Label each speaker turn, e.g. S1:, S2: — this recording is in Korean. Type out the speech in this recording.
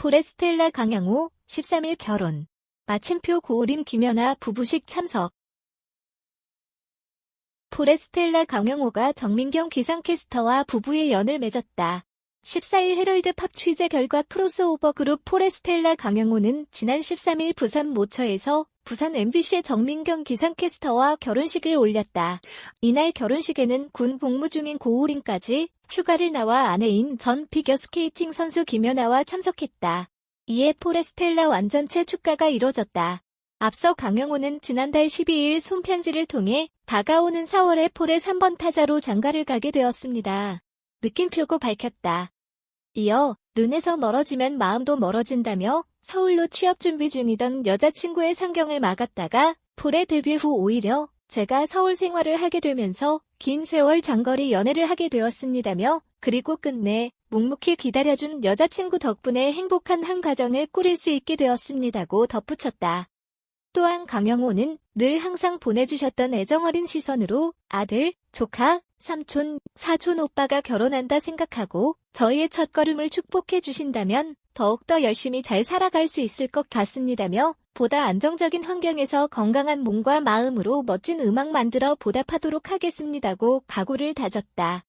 S1: 포레스텔라 강양호 13일 결혼. 마침표 고우림 김연아 부부식 참석. 포레스텔라 강영호가 정민경 기상캐스터와 부부의 연을 맺었다. 14일 헤럴드 팝 취재 결과 크로스오버 그룹 포레스텔라 강영호는 지난 13일 부산 모처에서 부산 MBC의 정민경 기상캐스터와 결혼식을 올렸다. 이날 결혼식에는 군 복무 중인 고우림까지 휴가를 나와 아내인 전 피겨스케이팅 선수 김연아와 참석했다. 이에 포레스텔라 완전체 축가가 이뤄졌다. 앞서 강영호는 지난달 12일 손편지를 통해 다가오는 4월에 폴의 3번 타자로 장가를 가게 되었습니다. 느낌표고 밝혔다. 이어 눈에서 멀어지면 마음도 멀어진다며 서울로 취업 준비 중이던 여자친구의 상경을 막았다가 폴의 데뷔 후 오히려 제가 서울 생활을 하게 되면서 긴 세월 장거리 연애를 하게 되었습니다며 그리고 끝내 묵묵히 기다려준 여자친구 덕분에 행복한 한 가정을 꾸릴 수 있게 되었습니다고 덧붙였다. 또한 강영호는 늘 항상 보내주셨던 애정어린 시선으로 아들, 조카, 삼촌, 사촌 오빠가 결혼한다 생각하고 저희의 첫걸음을 축복해 주신다면 더욱더 열심히 잘 살아갈 수 있을 것 같습니다며 보다 안정적인 환경에서 건강한 몸과 마음으로 멋진 음악 만들어 보답하도록 하겠습니다고 각오를 다졌다.